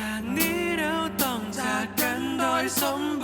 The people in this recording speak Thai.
จากนี้เราต้องจากกันโดยสมบูรณ์